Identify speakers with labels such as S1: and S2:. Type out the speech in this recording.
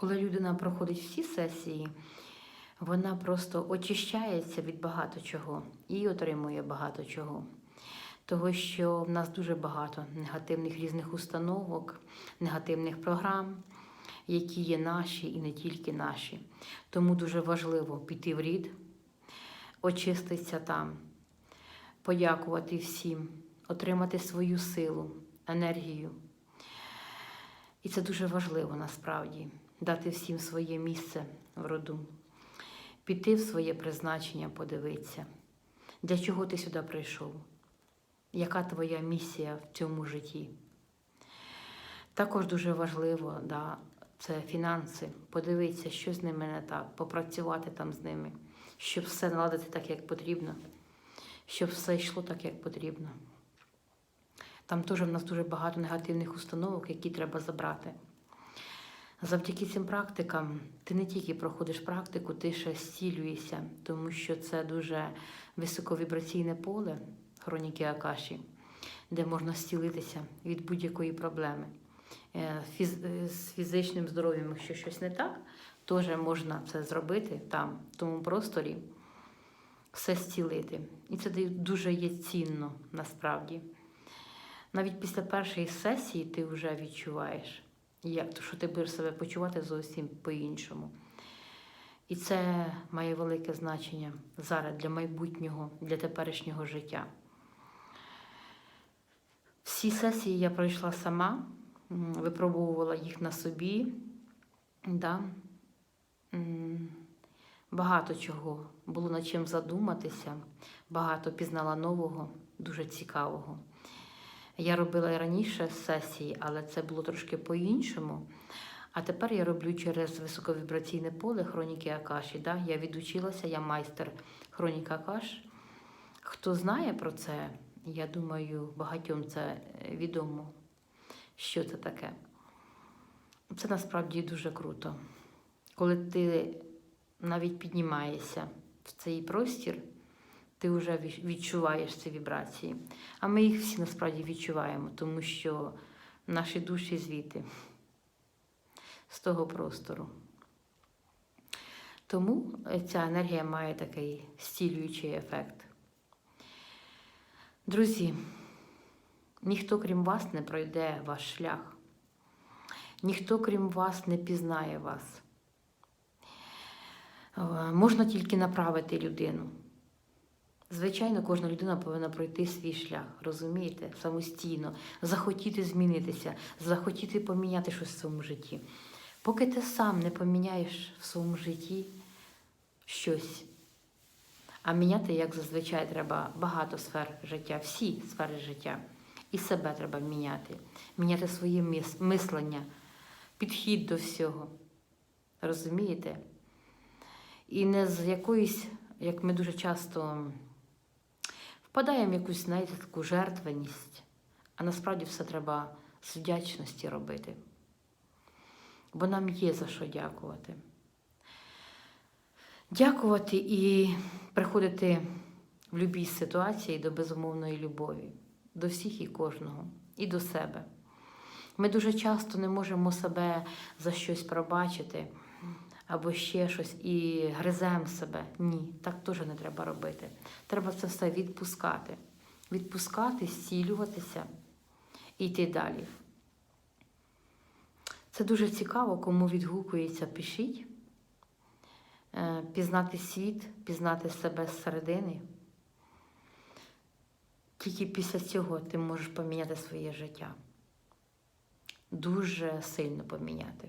S1: Коли людина проходить всі сесії, вона просто очищається від багато чого і отримує багато чого. Того, що в нас дуже багато негативних різних установок, негативних програм, які є наші і не тільки наші. Тому дуже важливо піти в рід, очиститися там, подякувати всім, отримати свою силу, енергію. І це дуже важливо насправді дати всім своє місце в роду, піти в своє призначення, подивитися, для чого ти сюди прийшов, яка твоя місія в цьому житті. Також дуже важливо, да, це фінанси, подивитися, що з ними не так, попрацювати там з ними, щоб все наладити так, як потрібно, щоб все йшло так, як потрібно. Там теж в нас дуже багато негативних установок, які треба забрати. Завдяки цим практикам ти не тільки проходиш практику, ти ще зцілюєшся, тому що це дуже високовібраційне поле хроніки Акаші, де можна зцілитися від будь-якої проблеми. Е, е, З фізичним здоров'ям, якщо щось не так, теж можна це зробити там, в тому просторі, все зцілити. І це дуже є цінно насправді. Навіть після першої сесії ти вже відчуваєш, як, то, що ти будеш себе почувати зовсім по-іншому. І це має велике значення зараз для майбутнього, для теперішнього життя. Всі сесії я пройшла сама, випробовувала їх на собі. Да. Багато чого було над чим задуматися, багато пізнала нового, дуже цікавого. Я робила раніше сесії, але це було трошки по-іншому. А тепер я роблю через високовібраційне поле хроніки Акаші. Да? Я відучилася, я майстер хроніки Акаш. Хто знає про це, я думаю, багатьом це відомо, що це таке. Це насправді дуже круто. Коли ти навіть піднімаєшся в цей простір, ти вже відчуваєш ці вібрації. А ми їх всі насправді відчуваємо, тому що наші душі звідти, з того простору. Тому ця енергія має такий зцілюючий ефект. Друзі, ніхто крім вас не пройде ваш шлях, ніхто крім вас не пізнає вас. Е, Можна тільки направити людину. Звичайно, кожна людина повинна пройти свій шлях, розумієте, самостійно, захотіти змінитися, захотіти поміняти щось в своєму житті. Поки ти сам не поміняєш в своєму житті щось, а міняти, як зазвичай, треба багато сфер життя, всі сфери життя. І себе треба міняти, міняти своє мис- мислення, підхід до всього. Розумієте? І не з якоїсь, як ми дуже часто впадаємо в якусь знаєте, таку жертвеність, а насправді все треба з вдячності робити. Бо нам є за що дякувати. Дякувати і приходити в будь-якій ситуації до безумовної любові, до всіх і кожного, і до себе. Ми дуже часто не можемо себе за щось пробачити або ще щось і гриземо себе. Ні, так теж не треба робити. Треба це все відпускати. Відпускати, зцілюватися і йти далі. Це дуже цікаво, кому відгукується, пишіть. Е, Пізнати світ, пізнати себе зсередини. Тільки після цього ти можеш поміняти своє життя. Дуже сильно поміняти.